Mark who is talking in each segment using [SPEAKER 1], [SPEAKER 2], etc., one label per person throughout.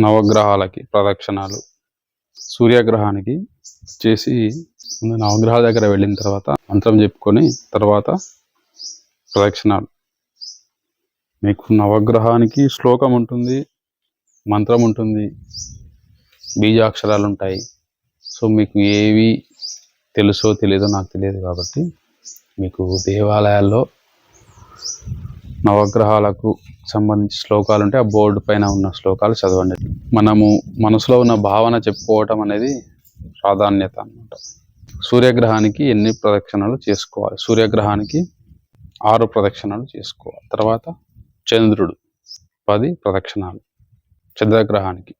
[SPEAKER 1] నవగ్రహాలకి ప్రదక్షిణాలు సూర్యగ్రహానికి చేసి ముందు నవగ్రహాల దగ్గర వెళ్ళిన తర్వాత మంత్రం చెప్పుకొని తర్వాత ప్రదక్షిణాలు. మీకు నవగ్రహానికి శ్లోకం ఉంటుంది మంత్రం ఉంటుంది బీజాక్షరాలు ఉంటాయి సో మీకు ఏవి తెలుసో తెలియదో నాకు తెలియదు కాబట్టి మీకు దేవాలయాల్లో నవగ్రహాలకు సంబంధించి శ్లోకాలు ఉంటే ఆ బోర్డు పైన ఉన్న శ్లోకాలు చదవండి. మనము మనసులో ఉన్న భావన చెప్పుకోవటం అనేది ప్రాధాన్యత అన్నమాట. సూర్యగ్రహానికి ఎన్ని ప్రదక్షిణలు చేసుకోవాలి? సూర్యగ్రహానికి ఆరు ప్రదక్షిణలు చేసుకోవాలి. తర్వాత చంద్రుడు పది ప్రదక్షిణాలు చంద్రగ్రహానికి.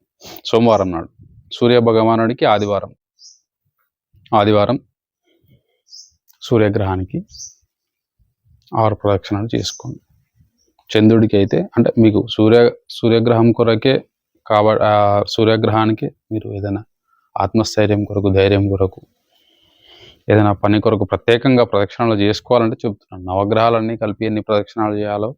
[SPEAKER 1] సోమవారం నాడు. సూర్య భగవానుడికి ఆదివారం. ఆదివారం సూర్యగ్రహానికి ఆరు ప్రదక్షిణలు చేసుకోండి. చంద్రుడికి అయితే అంటే మీకు సూర్య సూర్యగ్రహం కొరకే కాబ సూర్యగ్రహానికి మీరు ఏదైనా ఆత్మస్థైర్యం కొరకు ధైర్యం కొరకు ఏదైనా పని కొరకు ప్రత్యేకంగా ప్రదక్షిణలు చేసుకోవాలంటే చెప్తున్నాను. నవగ్రహాలన్నీ కలిపి ఎన్ని ప్రదక్షిణాలు చేయాలో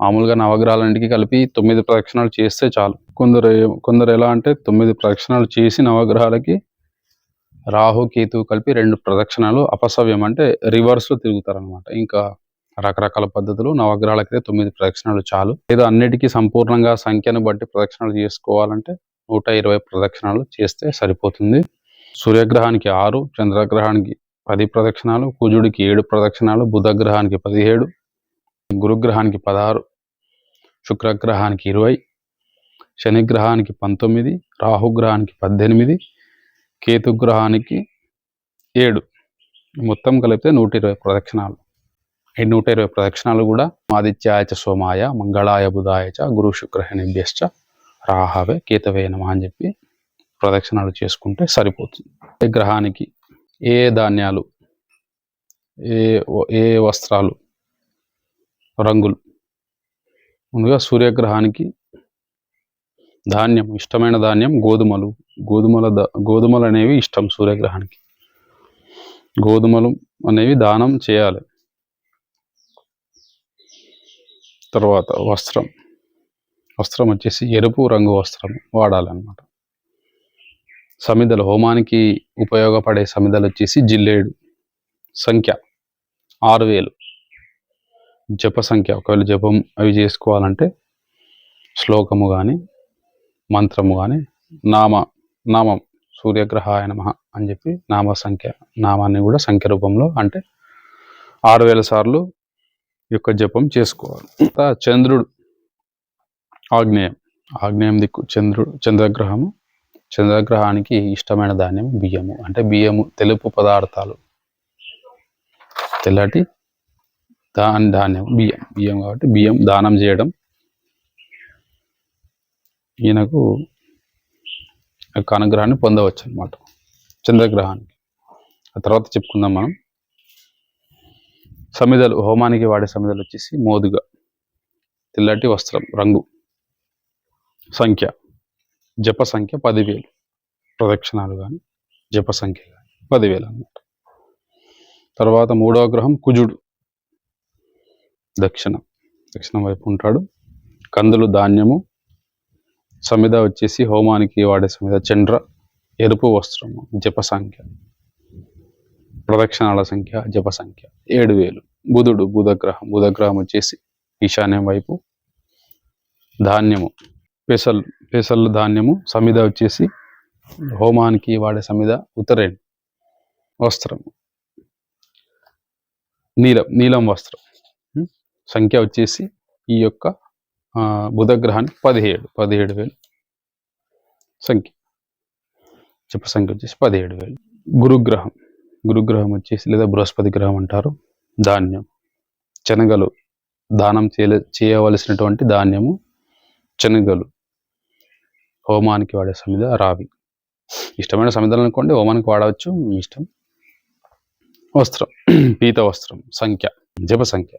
[SPEAKER 1] మామూలుగా నవగ్రహాలన్నిటికీ కలిపి తొమ్మిది ప్రదక్షిణాలు చేస్తే చాలు. కొందరు కొందరు ఎలా అంటే తొమ్మిది ప్రదక్షిణాలు చేసి నవగ్రహాలకి రాహు కేతు కలిపి రెండు ప్రదక్షిణాలు అపసవ్యం అంటే రివర్స్లో తిరుగుతారనమాట ఇంకా రకరకాల పద్ధతులు నవగ్రహాలకైతే తొమ్మిది ప్రదక్షిణలు చాలు. లేదా అన్నిటికీ సంపూర్ణంగా సంఖ్యను బట్టి ప్రదక్షిణలు చేసుకోవాలంటే నూట ఇరవై ప్రదక్షిణలు చేస్తే సరిపోతుంది. సూర్యగ్రహానికి ఆరు చంద్రగ్రహానికి పది ప్రదక్షిణాలు కుజుడికి ఏడు ప్రదక్షిణాలు బుధగ్రహానికి పదిహేడు గురుగ్రహానికి పదహారు శుక్రగ్రహానికి ఇరవై శనిగ్రహానికి పంతొమ్మిది రాహుగ్రహానికి పద్దెనిమిది కేతుగ్రహానికి ఏడు. మొత్తం కలిపితే నూట ఇరవై ప్రదక్షిణాలు. ఈ నూట ఇరవై ప్రదక్షిణాలు కూడా ఆదిత్యాయ చ సోమాయ మంగళాయ బుధాయ చ గురు శుక్రహణిభ్యశ్చ రాహవే కేతవే నమ అని చెప్పి ప్రదక్షిణాలు చేసుకుంటే సరిపోతుంది. గ్రహానికి ఏ ధాన్యాలు ఏ ఏ వస్త్రాలు రంగులు ముందుగా సూర్యగ్రహానికి ధాన్యం ఇష్టమైన ధాన్యం గోధుమలు. గోధుమల గోధుమలు అనేవి ఇష్టం సూర్యగ్రహానికి. గోధుమలు అనేవి దానం చేయాలి. తర్వాత వస్త్రం. వస్త్రం వచ్చేసి ఎరుపు రంగు వస్త్రం వాడాలన్నమాట. సమిదలు హోమానికి ఉపయోగపడే సమిదలు వచ్చేసి జిల్లేడు సంఖ్య ఆరు వేలు. జప సంఖ్య ఒకవేళ జపం అవి చేసుకోవాలంటే శ్లోకము కానీ మంత్రము కానీ నామ నామం సూర్యగ్రహాయ నమ అని చెప్పి నామ సంఖ్య నామాన్ని కూడా సంఖ్య రూపంలో అంటే ఆరు వేల సార్లు యొక్క జపం చేసుకోవాలి. చంద్రుడు ఆగ్నేయం. ఆగ్నేయం దిక్కు చంద్రుడు చంద్రగ్రహము. చంద్రగ్రహానికి ఇష్టమైన ధాన్యం బియ్యము. అంటే బియ్యము తెలుపు పదార్థాలు. తెల్లటి ధాన్ ధాన్యం బియ్యం. బియ్యం కాబట్టి బియ్యం దానం చేయడం. ఈయనకు యొక్క అనుగ్రహాన్ని పొందవచ్చు అనమాట చంద్రగ్రహానికి. ఆ తర్వాత చెప్పుకుందాం మనం. సమిదలు హోమానికి వాడే సమిదలు వచ్చేసి మోదుగ తెల్లటి వస్త్రం రంగు సంఖ్య జప సంఖ్య పదివేలు. ప్రదక్షిణాలు కానీ జప సంఖ్య కానీ పదివేలు అన్నమాట. తర్వాత మూడవ గ్రహం కుజుడు. దక్షిణ. దక్షిణం వైపు ఉంటాడు. కందులు ధాన్యము. సమిద వచ్చేసి హోమానికి వాడే సమిద చంద్ర ఎరుపు వస్త్రము జప సంఖ్య. ప్రదక్షిణాల సంఖ్య జప సంఖ్య. ఏడు వేలు. బుధుడు బుధగ్రహం. బుధగ్రహం వచ్చేసి ఈశాన్యం వైపు. ధాన్యము. పెసల్ పెసల్ ధాన్యము. సమిద వచ్చేసి హోమానికి వాడే సమిద ఉత్తరేణి. వస్త్రము నీలం నీలం వస్త్రం. సంఖ్య వచ్చేసి ఈ యొక్క బుధగ్రహానికి పదిహేడు. పదిహేడు వేలు. సంఖ్య. చెప్ప సంఖ్య వచ్చేసి పదిహేడు వేలు. గురుగ్రహం. గురుగ్రహం వచ్చేసి లేదా బృహస్పతి గ్రహం అంటారు ధాన్యం. శనగలు దానం చేయలే చేయవలసినటువంటి ధాన్యము శనగలు. హోమానికి వాడే సమిద రావి. ఇష్టమైన సమిదలు అనుకోండి హోమానికి వాడవచ్చు మీ ఇష్టం. వస్త్రం పీత వస్త్రం సంఖ్య జప సంఖ్య.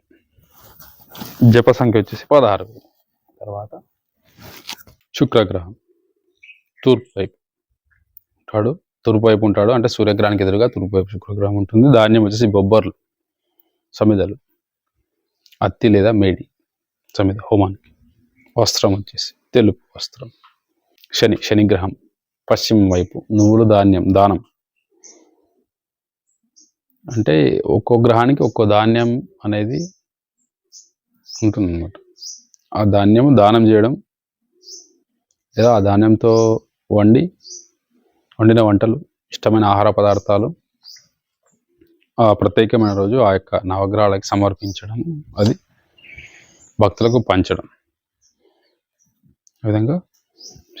[SPEAKER 1] జప సంఖ్య వచ్చేసి పదహారు. తర్వాత శుక్రగ్రహం తూర్పు వైపు. వాడు తూర్పు వైపు ఉంటాడు అంటే సూర్యగ్రహానికి ఎదురుగా తూర్పు వైపు శుక్రగ్రహం ఉంటుంది. ధాన్యం వచ్చేసి బొబ్బర్లు సమిదలు అత్తి లేదా మేడి సమిద హోమానికి. వస్త్రం వచ్చేసి తెలుపు వస్త్రం. శని శనిగ్రహం పశ్చిమం వైపు నువ్వులు ధాన్యం దానం. అంటే ఒక్కో గ్రహానికి ఒక్కో ధాన్యం అనేది ఉంటుందన్నమాట. ఆ ధాన్యం దానం చేయడం లేదా ఆ ధాన్యంతో వండి వండిన వంటలు ఇష్టమైన ఆహార పదార్థాలు ఆ ప్రత్యేకమైన రోజు ఆ యొక్క నవగ్రహాలకు సమర్పించడం అది భక్తులకు పంచడం. ఈ విధంగా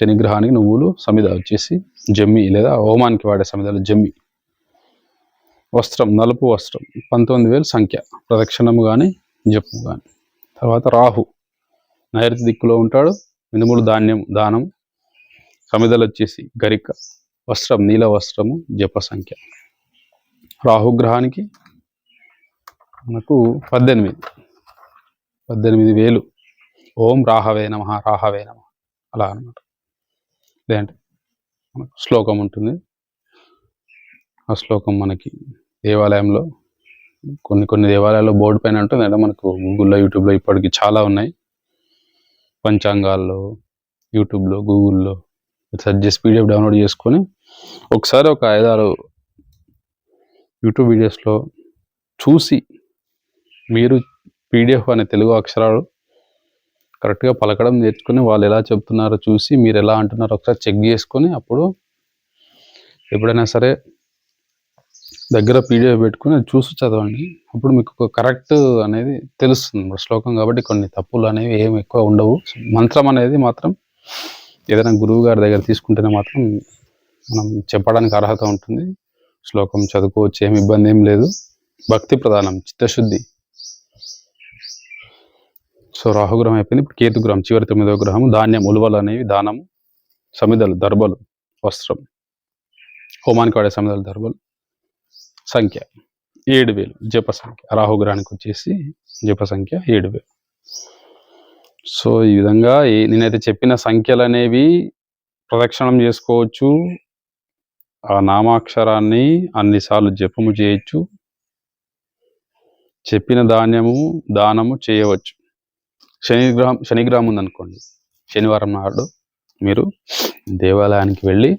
[SPEAKER 1] శనిగ్రహానికి నువ్వులు సమిద వచ్చేసి జమ్మి లేదా హోమానికి వాడే సమిదలు జమ్మి. వస్త్రం నలుపు వస్త్రం పంతొమ్మిది వేలు సంఖ్య ప్రదక్షిణము కానీ జపము కానీ తర్వాత రాహు నైరుతి దిక్కులో ఉంటాడు మినుములు ధాన్యం దానం సమిదలు వచ్చేసి గరిక వస్త్రం నీల వస్త్రము జప సంఖ్య. రాహుగ్రహానికి మనకు పద్దెనిమిది. పద్దెనిమిది వేలు. ఓం రాహవే నమ రాహవే నమ. అలా అనమాట లేదంటే మనకు శ్లోకం ఉంటుంది. ఆ శ్లోకం మనకి దేవాలయంలో కొన్ని కొన్ని దేవాలయాల్లో బోర్డు పైన ఉంటుంది. అంటే మనకు గూగుల్లో యూట్యూబ్లో ఇప్పటికి చాలా ఉన్నాయి. పంచాంగాల్లో యూట్యూబ్లో గూగుల్లో. సర్చ్ చేసి పీడిఎఫ్ డౌన్లోడ్ చేసుకొని ఒకసారి ఒక ఐదారు యూట్యూబ్ వీడియోస్లో చూసి మీరు పీడిఎఫ్ అనే తెలుగు అక్షరాలు కరెక్ట్గా పలకడం నేర్చుకుని వాళ్ళు ఎలా చెప్తున్నారో చూసి మీరు ఎలా అంటున్నారో ఒకసారి చెక్ చేసుకొని అప్పుడు ఎప్పుడైనా సరే దగ్గర పీడిఎఫ్ పెట్టుకుని అది చూసి చదవండి. అప్పుడు మీకు కరెక్ట్ అనేది తెలుస్తుంది. శ్లోకం కాబట్టి కొన్ని తప్పులు అనేవి ఏమి ఎక్కువ ఉండవు. మంత్రం అనేది మాత్రం ఏదైనా గురువు గారి దగ్గర తీసుకుంటేనే మాత్రం మనం చెప్పడానికి అర్హత ఉంటుంది. శ్లోకం చదువుకోవచ్చు ఏమి ఇబ్బంది ఏం లేదు. భక్తి ప్రధానం చిత్తశుద్ధి. సో రాహుగ్రహం అయిపోయింది. ఇప్పుడు కేతుగ్రహం చివరి తొమ్మిదవ గ్రహం ధాన్యం ఉలువలు అనేవి దానము సమిదలు దర్బలు వస్త్రం. హోమానికి వాడే సమిదలు దర్బలు. సంఖ్య ఏడు వేలు. జప సంఖ్య. రాహుగ్రహానికి వచ్చేసి జప సంఖ్య ఏడు వేలు. సో ఈ విధంగా నేనైతే చెప్పిన సంఖ్యలు అనేవి ప్రదక్షిణం చేసుకోవచ్చు. ఆ నామాక్షరాన్ని అన్నిసార్లు జపము చేయొచ్చు. చెప్పిన ధాన్యము దానము చేయవచ్చు. శనిగ్రహం శనిగ్రహం ఉందనుకోండి. శనివారం నాడు మీరు దేవాలయానికి వెళ్ళి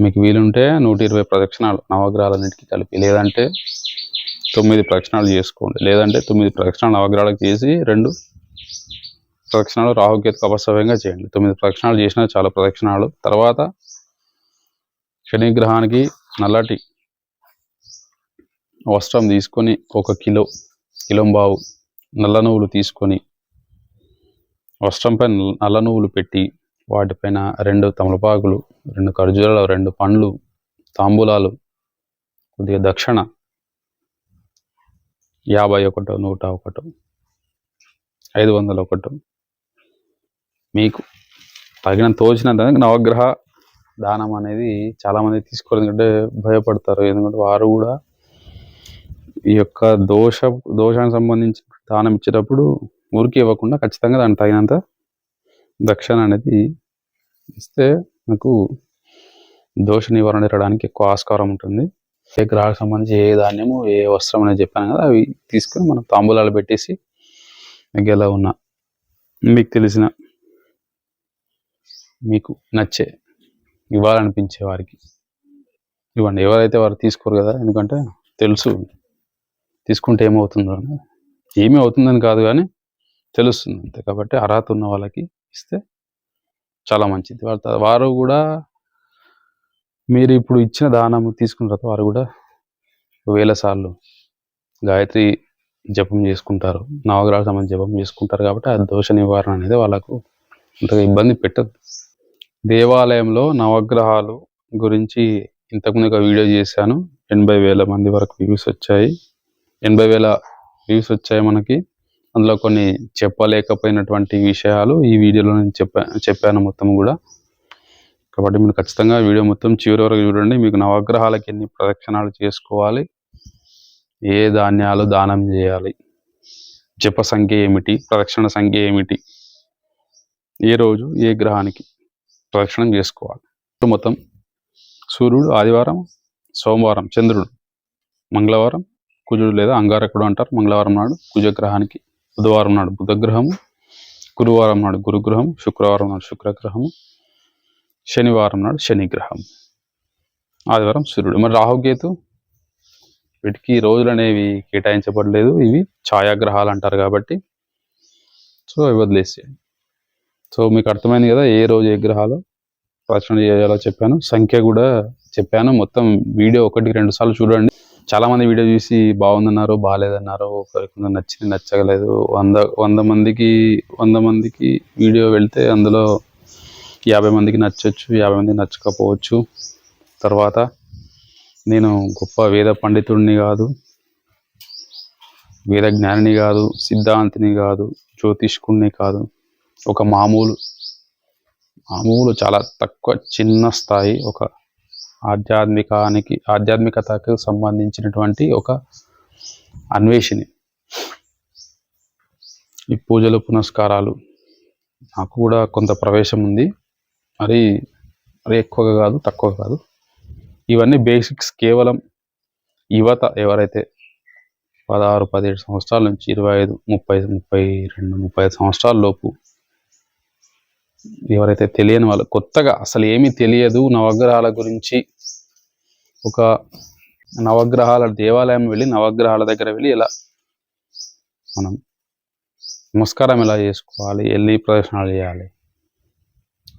[SPEAKER 1] మీకు వీలుంటే నూట ఇరవై ప్రదక్షిణాలు నవగ్రహాలన్నిటికీ కలిపి లేదంటే తొమ్మిది ప్రదక్షిణాలు చేసుకోండి. లేదంటే తొమ్మిది ప్రదక్షిణాలు నవగ్రహాలకు చేసి రెండు ప్రదక్షిణాలు రాహుకేతు అపసవ్యంగా చేయండి. తొమ్మిది ప్రదక్షిణాలు చేసినా చాలా ప్రదక్షిణాలు. తర్వాత శనిగ్రహానికి నల్లటి వస్త్రం తీసుకొని ఒక కిలో కిలోంబావు నల్ల నువ్వులు తీసుకొని వస్త్రంపై నల్ల- నువ్వులు పెట్టి వాటిపైన రెండు తమలపాకులు రెండు ఖర్జూరాలు రెండు పండ్లు తాంబూలాలు కొద్దిగా దక్షిణ యాభై ఒకటో నూట ఒకటో ఐదు వందల ఒకటో మీకు తగిన తోచినంత నవగ్రహ దానం అనేది చాలామంది తీసుకోరు. ఎందుకంటే భయపడతారు. ఎందుకంటే వారు కూడా ఈ యొక్క దోష దోషానికి సంబంధించి దానం ఇచ్చేటప్పుడు ఊరికి ఇవ్వకుండా ఖచ్చితంగా దానికి తగినంత దక్షిణ అనేది ఇస్తే నాకు దోష నివారణ ఇవ్వడానికి ఎక్కువ ఆస్కారం ఉంటుంది. ఏ గ్రహాలకు సంబంధించి ఏ ధాన్యము ఏ వస్త్రం అనేది చెప్పాను కదా అవి తీసుకొని మనం తాంబూలాలు పెట్టేసి మీకు ఎలా ఉన్నా మీకు తెలిసిన మీకు నచ్చే ఇవ్వాలనిపించే వారికి. ఇవ్వండి ఎవరైతే వారు తీసుకోరు కదా ఎందుకంటే తెలుసు. తీసుకుంటే ఏమవుతుందో అని. ఏమీ అవుతుందని కాదు కానీ తెలుస్తుంది అంతే. కాబట్టి అర్హత ఉన్న వాళ్ళకి ఇస్తే చాలా మంచిది. వాళ్ళ వారు కూడా మీరు ఇప్పుడు ఇచ్చిన దానం తీసుకున్న తర్వాత వారు కూడా వేల సార్లు గాయత్రి జపం చేసుకుంటారు. నవగ్రహాలకు సంబంధించి జపం చేసుకుంటారు కాబట్టి ఆ దోష నివారణ అనేది వాళ్ళకు అంతగా ఇబ్బంది పెట్టదు. దేవాలయంలో నవగ్రహాలు గురించి ఇంతకుముందు ఒక వీడియో చేశాను. ఎనభై వేల మంది వరకు వ్యూస్ వచ్చాయి. ఎనభై వేల వ్యూస్ వచ్చాయి మనకి. అందులో కొన్ని చెప్పలేకపోయినటువంటి విషయాలు ఈ వీడియోలో నేను చెప్పా చెప్పాను మొత్తం కూడా. కాబట్టి మీరు ఖచ్చితంగా వీడియో మొత్తం చివరి వరకు చూడండి. మీకు నవగ్రహాలకి ఎన్ని ప్రదక్షిణాలు చేసుకోవాలి? ఏ ధాన్యాలు దానం చేయాలి? జప సంఖ్య ఏమిటి? ప్రదక్షిణ సంఖ్య ఏమిటి? ఏ రోజు? ఏ గ్రహానికి? ప్రదక్షిణం చేసుకోవాలి. ఇప్పుడు మొత్తం సూర్యుడు ఆదివారం సోమవారం చంద్రుడు మంగళవారం కుజుడు లేదా అంగారకుడు అంటారు. మంగళవారం నాడు కుజగ్రహానికి బుధవారం నాడు బుధగ్రహము గురువారం నాడు గురుగ్రహం శుక్రవారం నాడు శుక్రగ్రహము శనివారం నాడు శనిగ్రహం ఆదివారం సూర్యుడు. మరి రాహుకేతు వీటికి రోజులు అనేవి కేటాయించబడలేదు. ఇవి ఛాయాగ్రహాలు అంటారు కాబట్టి. సో అవి వదిలేసేయండి. సో మీకు అర్థమైంది కదా ఏ రోజు ఏ గ్రహాలు ప్రదక్షిణ చేయాలో చెప్పాను. సంఖ్య కూడా చెప్పాను. మొత్తం వీడియో ఒకటికి రెండు సార్లు చూడండి. చాలా మంది వీడియో చూసి బాగుందన్నారు బాగాలేదన్నారు ఒకరికి కొంచెం నచ్చింది నచ్చగలేదు. వంద వంద మందికి వంద మందికి వీడియో వెళ్తే అందులో యాభై మందికి నచ్చవచ్చు యాభై మందికి నచ్చకపోవచ్చు. తర్వాత నేను గొప్ప వేద పండితుడిని కాదు వేద జ్ఞానిని కాదు సిద్ధాంతిని కాదు జ్యోతిష్కుడిని కాదు. ఒక మామూలు మామూలు చాలా తక్కువ చిన్న స్థాయి ఒక ఆధ్యాత్మికానికి ఆధ్యాత్మికతకు సంబంధించినటువంటి ఒక అన్వేషిణి. ఈ పూజలు పునస్కారాలు నాకు కూడా కొంత ప్రవేశం ఉంది. మరి మరి ఎక్కువగా కాదు తక్కువ కాదు. ఇవన్నీ బేసిక్స్ కేవలం యువత ఎవరైతే పదహారు పదిహేడు సంవత్సరాల నుంచి ఇరవై ఐదు ముప్పై ముప్పై రెండు ముప్పై ఐదు సంవత్సరాల లోపు ఎవరైతే తెలియని వాళ్ళు కొత్తగా అసలు ఏమీ తెలియదు నవగ్రహాల గురించి. ఒక నవగ్రహాల దేవాలయం వెళ్ళి నవగ్రహాల దగ్గర వెళ్ళి ఇలా మనం నమస్కారం ఎలా చేసుకోవాలి ఎల్లి ప్రదర్శనలు చేయాలి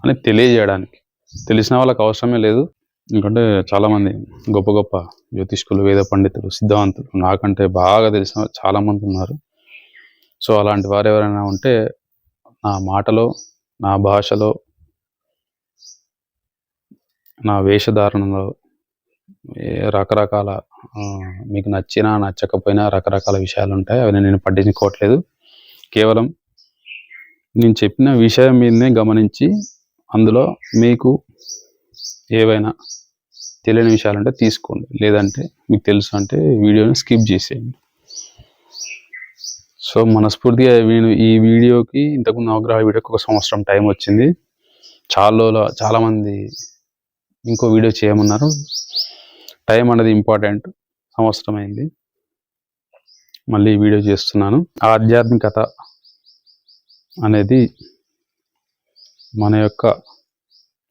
[SPEAKER 1] అని తెలియజేయడానికి. తెలిసిన వాళ్ళకి అవసరమే లేదు. ఎందుకంటే చాలామంది గొప్ప గొప్ప జ్యోతిష్కులు వేద పండితులు సిద్ధాంతులు నాకంటే బాగా తెలిసిన చాలామంది ఉన్నారు. సో అలాంటి వారు ఎవరైనా ఉంటే నా మాటలో నా భాషలో నా వేషధారణలో ఏ రకరకాల మీకు నచ్చినా నచ్చకపోయినా రకరకాల విషయాలు ఉంటాయి అవి నేను పట్టించుకోవట్లేదు. కేవలం నేను చెప్పిన విషయం మీదనే గమనించి అందులో మీకు ఏవైనా తెలియని విషయాలు అంటే తీసుకోండి. లేదంటే మీకు తెలుసు అంటే వీడియోని స్కిప్ చేసేయండి. సో మనస్ఫూర్తిగా నేను ఈ వీడియోకి ఇంతకుముందు నవగ్రహ వీడియోకి ఒక సంవత్సరం టైం వచ్చింది. చాలా చాలామంది ఇంకో వీడియో చేయమన్నారు. టైం అనేది ఇంపార్టెంట్. సంవత్సరం అయింది. మళ్ళీ వీడియో చేస్తున్నాను. ఆధ్యాత్మికత అనేది మన యొక్క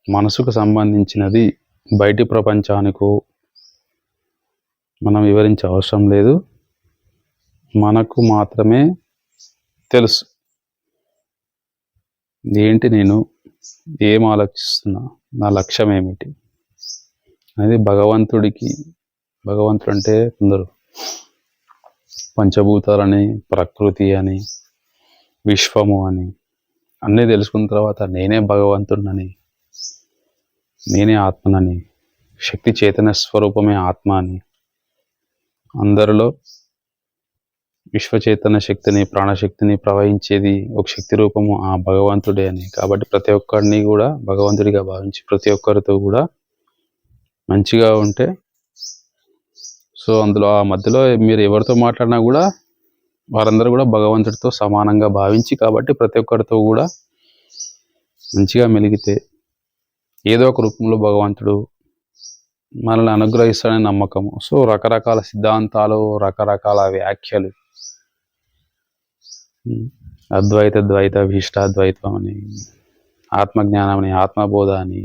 [SPEAKER 1] మనసుకు సంబంధించినది. బయటి ప్రపంచానికో మనం వివరించే అవసరం లేదు. మనకు మాత్రమే తెలుసు. ఏంటి నేను ఏం ఆలోచిస్తున్నా? నా లక్ష్యం ఏమిటి? అనేది భగవంతుడికి భగవంతుడు అంటే కొందరు పంచభూతాలని ప్రకృతి అని విశ్వము అని అన్నీ తెలుసుకున్న తర్వాత నేనే భగవంతుడినని నేనే ఆత్మనని శక్తి చైతన్య స్వరూపమే ఆత్మ అని అందరిలో విశ్వచైతన్య శక్తిని ప్రాణశక్తిని ప్రవహించేది ఒక శక్తి రూపము ఆ భగవంతుడే అని. కాబట్టి ప్రతి ఒక్కరిని కూడా భగవంతుడిగా భావించి ప్రతి ఒక్కరితో కూడా మంచిగా ఉంటే సో అందులో ఆ మధ్యలో మీరు ఎవరితో మాట్లాడినా కూడా వారందరూ కూడా భగవంతుడితో సమానంగా భావించి కాబట్టి ప్రతి ఒక్కరితో కూడా మంచిగా మెలిగితే ఏదో ఒక రూపంలో భగవంతుడు మనల్ని అనుగ్రహిస్తాడని నమ్మకము. సో రకరకాల సిద్ధాంతాలు రకరకాల వ్యాఖ్యలు అద్వైత ద్వైత భీష్టాద్వైతం అని ఆత్మజ్ఞానం అని ఆత్మబోధ అని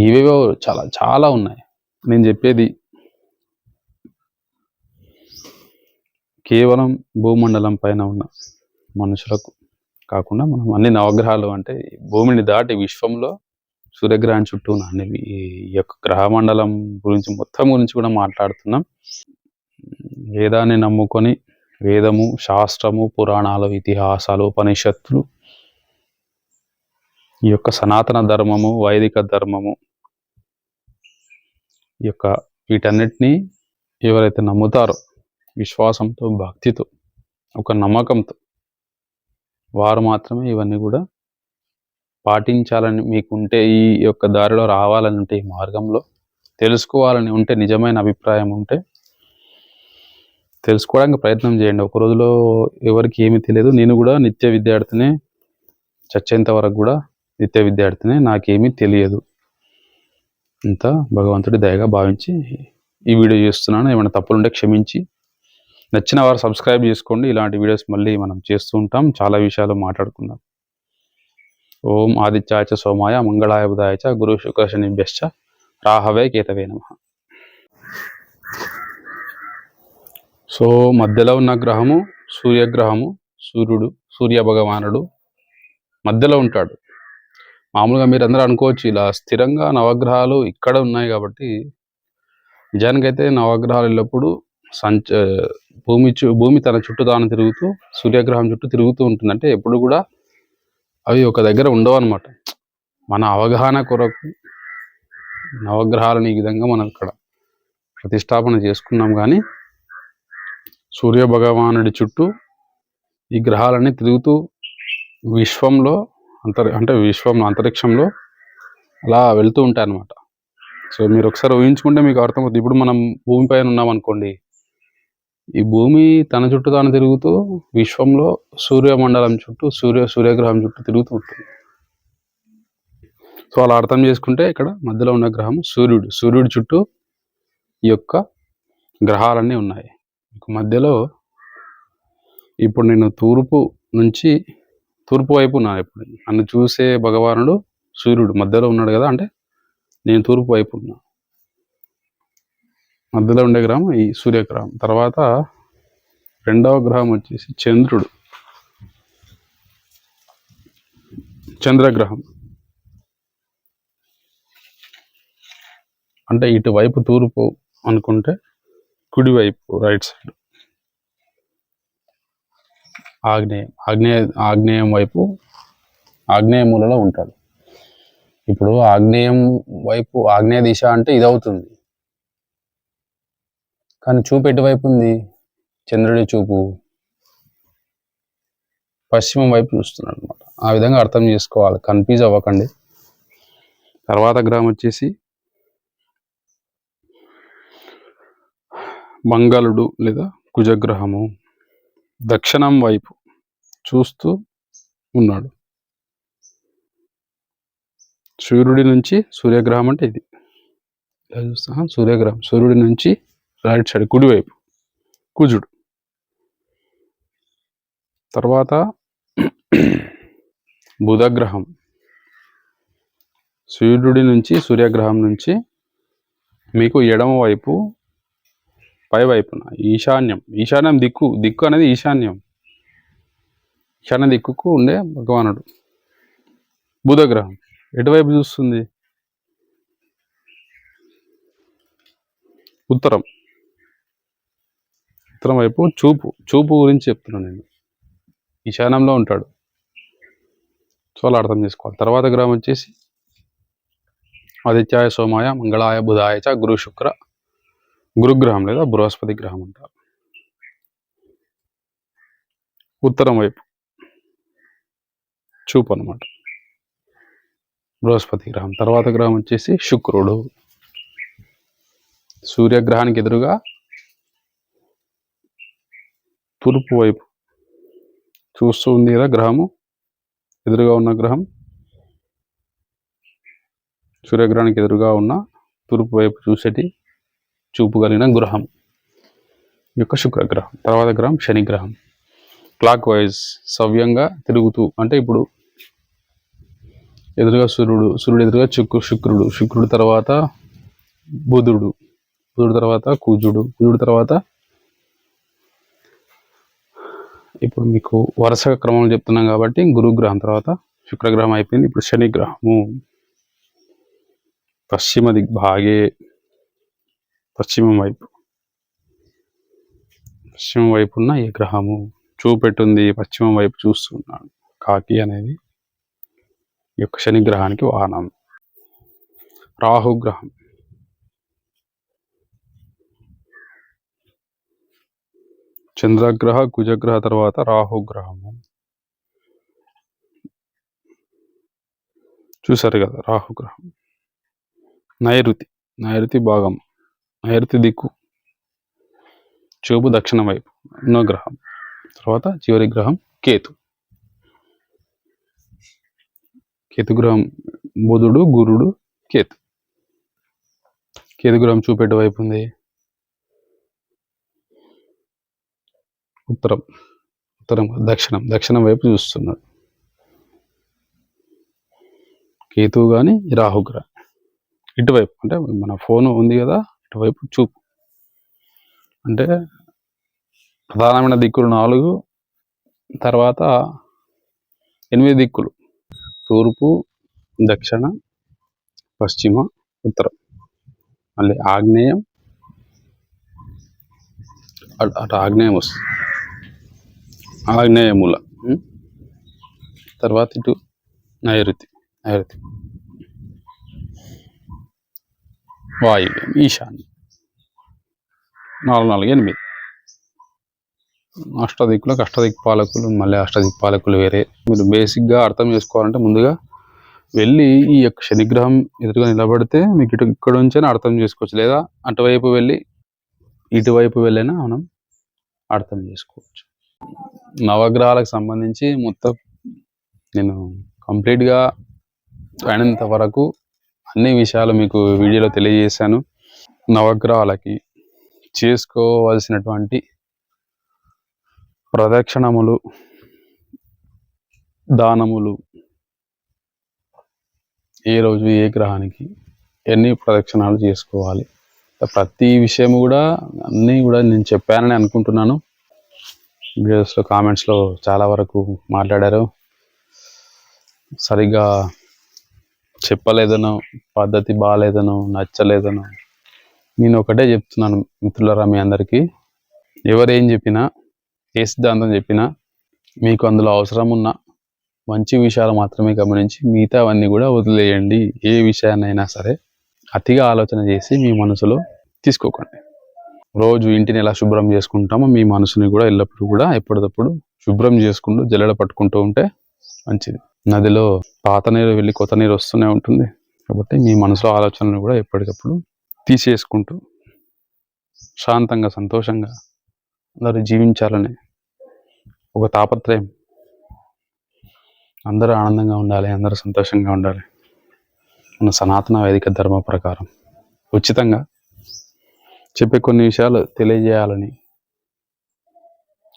[SPEAKER 1] ఇవేవో చాలా చాలా ఉన్నాయి. నేను చెప్పేది కేవలం భూమండలం పైన ఉన్న మనుషులకు కాకుండా మనం అన్ని నవగ్రహాలు అంటే భూమిని దాటి విశ్వంలో సూర్యగ్రహం చుట్టూ ఉన్న అన్ని ఈ యొక్క గ్రహ మండలం గురించి మొత్తం గురించి కూడా మాట్లాడుతున్నాం. వేదాన్ని నమ్ముకొని వేదము శాస్త్రము పురాణాలు ఇతిహాసాలు ఉపనిషత్తులు. ఈ యొక్క సనాతన ధర్మము వైదిక ధర్మము ఈ యొక్క వీటన్నిటినీ ఎవరైతే నమ్ముతారో విశ్వాసంతో భక్తితో ఒక నమ్మకంతో వారు మాత్రమే ఇవన్నీ కూడా పాటించాలని మీకు ఉంటే ఈ యొక్క దారిలో రావాలని ఉంటే ఈ మార్గంలో తెలుసుకోవాలని ఉంటే నిజమైన అభిప్రాయం ఉంటే తెలుసుకోవడానికి ప్రయత్నం చేయండి. ఒక రోజులో ఎవరికి ఏమీ తెలియదు. నేను కూడా నిత్య విద్యార్థినే చచ్చేంత వరకు కూడా నిత్య విద్యార్థినే నాకేమీ తెలియదు. ఇంత భగవంతుడి దయగా భావించి ఈ వీడియో చేస్తున్నాను. ఏమైనా తప్పులుంటే క్షమించి. నచ్చిన వారు సబ్స్క్రైబ్ చేసుకోండి. ఇలాంటి వీడియోస్ మళ్ళీ మనం చేస్తూ ఉంటాం. చాలా విషయాలు మాట్లాడుకుందాం. ఓం ఆదిత్యాయ చ సోమాయ మంగళాయ బుధాయ చ గురు శుక్రశని శనిభ్యశ్చ రాహవే కేతవే నమ. సో మధ్యలో ఉన్న గ్రహము సూర్యగ్రహము సూర్యుడు సూర్య భగవానుడు మధ్యలో ఉంటాడు. మామూలుగా మీరు అందరూ అనుకోవచ్చు ఇలా స్థిరంగా నవగ్రహాలు ఇక్కడ ఉన్నాయి కాబట్టి నిజానికైతే నవగ్రహాలు ఎల్లప్పుడూ సంచ భూమి చు- భూమి తన చుట్టూ తాను తిరుగుతూ సూర్యగ్రహం చుట్టూ తిరుగుతూ ఉంటుంది అంటే ఎప్పుడు కూడా అవి ఒక దగ్గర ఉండవు అనమాట మన అవగాహన కొరకు నవగ్రహాలను ఈ విధంగా మనం ఇక్కడ ప్రతిష్టాపన చేసుకున్నాం కానీ సూర్య భగవానుడి చుట్టూ ఈ గ్రహాలన్నీ తిరుగుతూ విశ్వంలో అంతరి అంటే విశ్వం అంతరిక్షంలో అలా వెళ్తూ ఉంటాయి అన్నమాట సో మీరు ఒకసారి ఊహించుకుంటే మీకు అర్థమవుతుంది. ఇప్పుడు మనం భూమి పైన ఉన్నాం అనుకోండి ఈ భూమి తన చుట్టూ తాను తిరుగుతూ విశ్వంలో సూర్యమండలం చుట్టూ సూర్య సూర్యగ్రహం చుట్టూ తిరుగుతూ ఉంటుంది. సో అలా అర్థం చేసుకుంటే ఇక్కడ మధ్యలో ఉన్న గ్రహం సూర్యుడు సూర్యుడి చుట్టూ ఈ యొక్క గ్రహాలన్నీ ఉన్నాయి. మధ్యలో ఇప్పుడు నేను తూర్పు నుంచి తూర్పు వైపు ఉన్నాను ఇప్పుడు నన్ను చూసే భగవానుడు సూర్యుడు మధ్యలో ఉన్నాడు కదా అంటే నేను తూర్పు వైపు ఉన్నా. మధ్యలో ఉండే గ్రహం ఈ సూర్యగ్రహం. తర్వాత రెండవ గ్రహం వచ్చేసి చంద్రుడు. చంద్రగ్రహం. అంటే ఇటువైపు తూర్పు అనుకుంటే కుడివైపు రైట్ సైడ్. ఆగ్నేయం ఆగ్నేయ ఆగ్నేయం వైపు ఆగ్నేయ మూలలో ఉంటాడు. ఇప్పుడు ఆగ్నేయం వైపు ఆగ్నేయ దిశ అంటే ఇది అవుతుంది కానీ చూపు ఎటువైపు ఉంది? చంద్రుడి చూపు. పశ్చిమం వైపు చూస్తున్నాడు అనమాట ఆ విధంగా అర్థం చేసుకోవాలి. కన్ఫ్యూజ్ అవ్వకండి. తర్వాత గ్రహం వచ్చేసి మంగళుడు లేదా కుజగ్రహము దక్షిణం వైపు చూస్తూ ఉన్నాడు. సూర్యుడి నుంచి సూర్యగ్రహం అంటే ఇది. ఇలా చూస్తా సూర్యగ్రహం. సూర్యుడి నుంచి రైట్ సైడ్ కుడివైపు కుజుడు. తర్వాత బుధగ్రహం. సూర్యుడి నుంచి సూర్యగ్రహం నుంచి మీకు ఎడమ వైపు పై వైపున ఈశాన్యం. ఈశాన్యం దిక్కు దిక్కు అనేది ఈశాన్యం. ఈశాన్య దిక్కుకు ఉండే భగవానుడు. బుధగ్రహం. ఎటువైపు చూస్తుంది? ఉత్తరం. ఉత్తరం వైపు చూపు. చూపు గురించి చెప్తున్నాను నేను. ఈశాన్యంలో ఉంటాడు. సో అలా అర్థం చేసుకోవాలి. తర్వాత గ్రహం వచ్చేసి ఆదిత్యాయ సోమాయ మంగళాయ బుధాయ చ గురు శుక్ర గురుగ్రహం లేదా బృహస్పతి గ్రహం అంటారు. ఉత్తరం వైపు చూపు అనమాట బృహస్పతి గ్రహం. తర్వాత గ్రహం వచ్చేసి శుక్రుడు. సూర్యగ్రహానికి ఎదురుగా తూర్పు వైపు చూస్తూ ఉంది కదా గ్రహము. ఎదురుగా ఉన్న గ్రహం. సూర్యగ్రహానికి ఎదురుగా ఉన్న తూర్పు వైపు చూసేటి చూపుగలిగిన గ్రహం ఈ యొక్క శుక్రగ్రహం తర్వాత గ్రహం శని గ్రహం క్లాక్ వైజ్ సవ్యంగా తిరుగుతూ అంటే ఇప్పుడు ఎదురుగా సూర్యుడు సూర్యుడు ఎదురుగా చుక్కు శుక్రుడు శుక్రుడు తర్వాత బుధుడు బుధుడు తర్వాత కుజుడు కుజుడు తర్వాత ఇప్పుడు మీకు వరుస క్రమం చెప్తున్నాం కాబట్టి గురుగ్రహం తర్వాత శుక్రగ్రహం అయిపోయింది ఇప్పుడు శనిగ్రహము. పశ్చిమ దిగ్భాగే పశ్చిమం వైపు. పశ్చిమం వైపు ఉన్న ఈ గ్రహము చూపెట్టుంది పశ్చిమం వైపు చూస్తున్నాడు కాకి అనేది ఈ యొక్క శనిగ్రహానికి వాహనం. రాహుగ్రహం చంద్రగ్రహ కుజగ్రహ తర్వాత రాహుగ్రహము చూసారు కదా రాహుగ్రహం నైరుతి. నైరుతి భాగం. నైరుతి దిక్కు చూపు దక్షిణ వైపు ఉన్న గ్రహం. తర్వాత చివరి గ్రహం కేతు. కేతు గ్రహం బుధుడు గురుడు కేతు. కేతు గ్రహం చూపెట్టు వైపు ఉంది? ఉత్తరం. ఉత్తరం దక్షిణం. దక్షిణం వైపు చూస్తున్నాడు. కేతువు కానీ రాహుగ్రహం ఇటువైపు అంటే మన ఫోన్ ఉంది కదా ఇటువైపు చూపు. అంటే ప్రధానమైన దిక్కులు నాలుగు తర్వాత ఎనిమిది దిక్కులు. తూర్పు దక్షిణ పశ్చిమ ఉత్తరం. మళ్ళీ ఆగ్నేయం. అటు అటు ఆగ్నేయం వస్తుంది. ఆగ్నేయ మూల తర్వాత ఇటు నైరుతి. నైరుతి. వాయువ్యం ఈశాన్యం. నాలుగు నాలుగు ఎనిమిది. అష్టదిక్కులకు అష్టదిక్పాలకులు మళ్ళీ అష్టదిక్పాలకులు వేరే. మీరు బేసిక్గా అర్థం చేసుకోవాలంటే ముందుగా వెళ్ళి ఈ యొక్క శనిగ్రహం ఎదురుగా నిలబడితే మీకు ఇటు ఇక్కడ నుంచైనా అర్థం చేసుకోవచ్చు. లేదా అటువైపు వెళ్ళి ఇటువైపు వెళ్ళైనా మనం అర్థం చేసుకోవచ్చు. నవగ్రహాలకు సంబంధించి మొత్తం నేను కంప్లీట్గా అయినంత వరకు అన్ని విషయాలు మీకు వీడియోలో తెలియజేశాను. నవగ్రహాలకి చేసుకోవాల్సినటువంటి ప్రదక్షిణములు దానములు ఏ రోజు ఏ గ్రహానికి ఎన్ని ప్రదక్షిణాలు చేసుకోవాలి. ప్రతి విషయం కూడా అన్నీ కూడా నేను చెప్పానని అనుకుంటున్నాను. వీడియోస్లో కామెంట్స్లో చాలా వరకు మాట్లాడారు. సరిగ్గా చెప్పలేదనో పద్ధతి బాగాలేదనో నచ్చలేదనో నేను ఒకటే చెప్తున్నాను మిత్రులరా మీ అందరికీ. ఎవరు ఏం చెప్పినా ఏ సిద్ధాంతం చెప్పినా మీకు అందులో అవసరం ఉన్న మంచి విషయాలు మాత్రమే గమనించి మిగతావన్నీ కూడా వదిలేయండి. ఏ విషయాన్నైనా సరే అతిగా ఆలోచన చేసి మీ మనసులో తీసుకోకండి. రోజు ఇంటిని ఎలా శుభ్రం చేసుకుంటామో మీ మనసుని కూడా ఎల్లప్పుడూ కూడా ఎప్పటికప్పుడు శుభ్రం చేసుకుంటూ జల్లెడ పట్టుకుంటూ ఉంటే మంచిది. నదిలో పాత నీరు వెళ్ళి కొత్త నీరు వస్తూనే ఉంటుంది. కాబట్టి మీ మనసులో ఆలోచనలు కూడా ఎప్పటికప్పుడు తీసేసుకుంటూ శాంతంగా సంతోషంగా అందరూ జీవించాలని ఒక తాపత్రయం. అందరూ ఆనందంగా ఉండాలి అందరూ సంతోషంగా ఉండాలి మన సనాతన వేదిక ధర్మ ప్రకారం. ఉచితంగా చెప్పే కొన్ని విషయాలు తెలియజేయాలని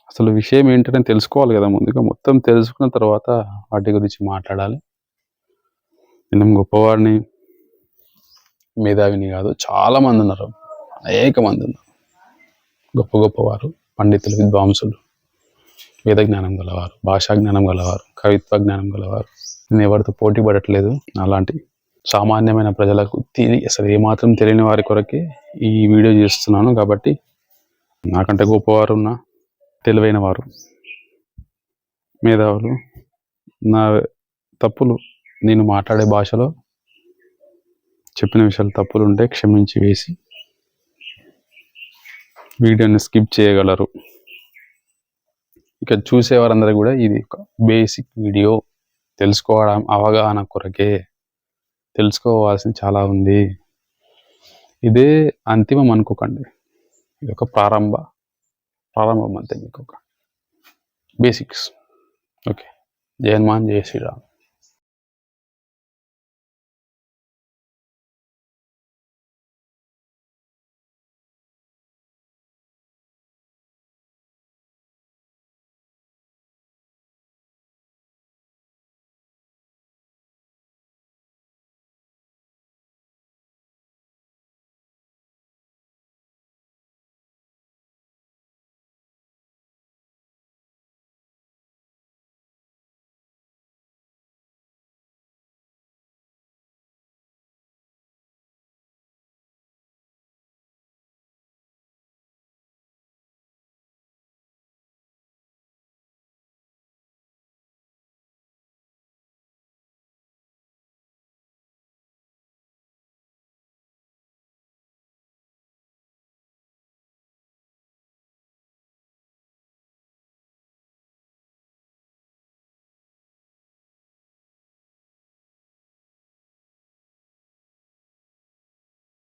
[SPEAKER 1] అసలు విషయం ఏంటనే తెలుసుకోవాలి కదా ముందుగా. మొత్తం తెలుసుకున్న తర్వాత వాటి గురించి మాట్లాడాలి. నేను గొప్పవాడిని మేధావిని కాదు చాలా మంది ఉన్నారు. అనేక మంది ఉన్నారు. గొప్ప గొప్పవారు పండితులు విద్వాంసులు వేద జ్ఞానం గలవారు భాషా జ్ఞానం గలవారు కవిత్వ జ్ఞానం గలవారు. నేను ఎవరితో పోటీ పడట్లేదు. అలాంటి సామాన్యమైన ప్రజలకు తిని అసలు ఏమాత్రం తెలియని వారి కొరకే ఈ వీడియో చేస్తున్నాను కాబట్టి నాకంటే గొప్పవారు ఉన్న తెలివైన వారు మేధావులు. నా తప్పులు నేను మాట్లాడే భాషలో చెప్పిన విషయాలు తప్పులు ఉంటే క్షమించి వేసి వీడియోని స్కిప్ చేయగలరు. ఇక చూసేవారందరూ కూడా ఇది ఒక బేసిక్ వీడియో. తెలుసుకోవడం అవగాహన కొరకే తెలుసుకోవాల్సింది చాలా ఉంది. ఇదే అంతిమం అనుకోకండి. ఇది ఒక ప్రారంభ ప్రారంభం అంతే మీకు ఒక బేసిక్స్ ఓకే జయ హనుమాన్ జయ శ్రీరామ్